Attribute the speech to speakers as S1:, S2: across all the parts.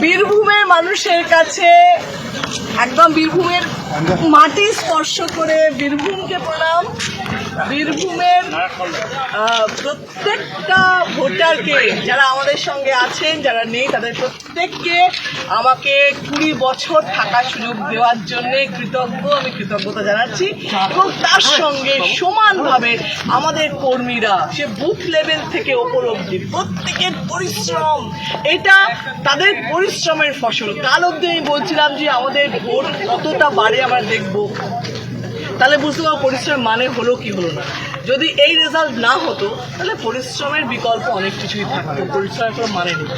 S1: বীরভূমের মানুষের কাছে একদম বীরভূমের মাটি স্পর্শ করে বীরভূমকে প্রণাম। বীরভূমের প্রত্যেকটা ভোটারকে যারা আমাদের সঙ্গে আছেন, যারা নেই, তাদের প্রত্যেককে আমাকে কুড়ি বছর থাকার সুযোগ দেওয়ার জন্য কৃতজ্ঞ, আমি কৃতজ্ঞতা জানাচ্ছি। এবং তার সঙ্গে সমানভাবে আমাদের কর্মীরা, সে বুথ লেভেল থেকে অব্দি প্রত্যেকের পরিশ্রম, এটা তাদের পরিশ্রমের ফসল। কাল অব্দি আমি বলছিলাম যে আমাদের কতটা বাড়ে আমরা দেখব? তাহলে বুঝতে পারব পরিশ্রমের মানে হলো কি হলো না। যদি এই রেজাল্ট না হতো, তাহলে পরিশ্রমের বিকল্প অনেক কিছুই থাকতো, পরিশ্রমের কোনো মানে নেই।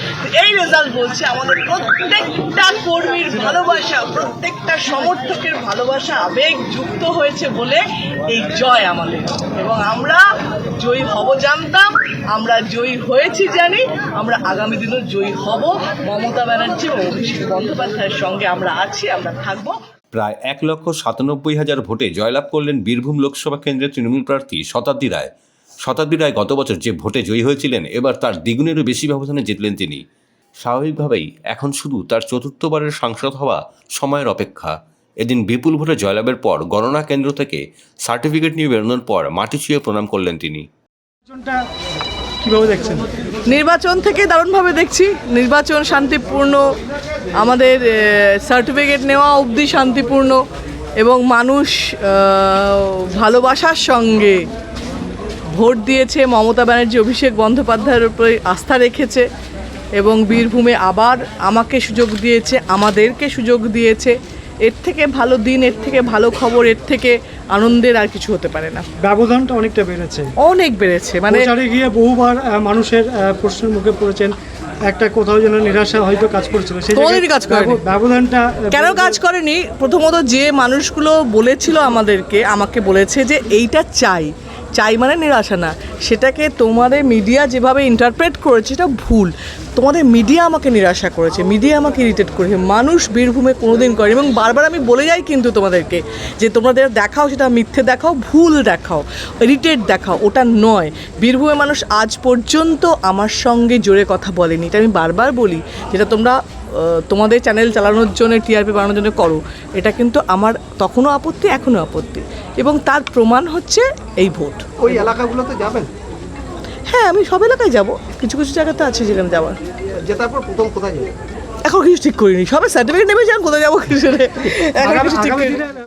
S1: এই রেজাল্ট বলছে আমাদের প্রত্যেকটা কর্মীর ভালোবাসা, প্রত্যেকটা সমর্থকের ভালোবাসা আবেগ যুক্ত হয়েছে বলে এই জয় আমাদের। এবং আমরা জয়ী হব জানতাম, আমরা জয়ী হয়েছি জানি, আমরা আগামী দিনও জয়ী হব। মমতা ব্যানার্জি এবং অভিষেক বন্দ্যোপাধ্যায়ের সঙ্গে আমরা আছি, আমরা থাকব।
S2: প্রায় এক লক্ষ সাতানব্বই হাজার ভোটে জয়লাভ করলেন বীরভূম লোকসভা কেন্দ্রের তৃণমূল প্রার্থী শতাব্দী রায়। শতাব্দী রায় গত বছর যে ভোটে জয়ী হয়েছিলেন, এবার তার দ্বিগুণেরও বেশি ব্যবধানে জিতলেন তিনি। স্বাভাবিকভাবেই এখন শুধু তার চতুর্থবারের সাংসদ হওয়া সময়ের অপেক্ষা। এদিন বিপুল ভোটে জয়লাভের পর গণনা কেন্দ্র থেকে সার্টিফিকেট নিয়ে বেরোনোর পর মাটি ছুঁয়ে প্রণাম করলেন তিনি।
S3: কীভাবে দেখছেন?
S1: নির্বাচন থেকে দারুণভাবে দেখছি। নির্বাচন শান্তিপূর্ণ, আমাদের সার্টিফিকেট নেওয়া অবধি শান্তিপূর্ণ এবং মানুষ ভালোবাসার সঙ্গে ভোট দিয়েছে। মমতা ব্যানার্জি, অভিষেক বন্দ্যোপাধ্যায়ের উপরে আস্থা রেখেছে এবং বীরভূমে আবার আমাকে সুযোগ দিয়েছে, আমাদেরকে সুযোগ দিয়েছে। এর থেকে ভালো দিন এর থেকে ভালো খবর এর থেকে আনন্দের আর কিছু হতে পারে না।
S3: ব্যবধানটা অনেকটা বেড়েছে।
S1: অনেক বেড়েছে মানে
S3: গিয়ে বহুবার মানুষের প্রশ্নের মুখে পড়েছেন একটা কোথাও যেন নিরাশা হয়তো কাজ করছিল। সেই
S1: কোনোদিনই কাজ করেনি।
S3: ব্যবধানটা
S1: কেন কাজ করেনি? প্রথমত যে মানুষগুলো বলেছিল আমাদেরকে আমাকে বলেছে যে এইটা চাই। চাই মানে নিরাশা না। সেটাকে তোমাদের মিডিয়া যেভাবে ইন্টারপ্রেট করেছে এটা ভুল। তোমাদের মিডিয়া আমাকে নিরাশা করেছে মিডিয়া আমাকে ইরিটেট করেছে। মানুষ বীরভূমে কোনোদিন করে, এবং বারবার আমি বলে যাই কিন্তু তোমাদেরকে যে তোমাদের দেখাও, সেটা মিথ্যে দেখাও, ভুল দেখাও ইরিটেট দেখাও, ওটা নয়। বীরভূমের মানুষ আজ পর্যন্ত আমার সঙ্গে জোরে কথা বলেনি। এটা আমি বারবার বলি, যেটা তোমরা তোমাদের চ্যানেল চালানোর জন্য টিআরপি বাড়ানোর জন্য করো। এটা কিন্তু আমার তখনও আপত্তি, এখনও আপত্তি। এবং তার প্রমাণ হচ্ছে এই ভোট।
S4: ওই এলাকাগুলোতে যাবেন?
S1: হ্যাঁ আমি সব এলাকায় যাব। কিছু কিছু জায়গা তো আছে যেখানে যাওয়ার।
S4: জেতার পর প্রথম কোথায় যাব?
S1: এখন কিছু ঠিক করিনি। সবাই সার্টিফিকেট নেবে যান কোথায় যাব কিছু এখন কিছু ঠিক করিনি।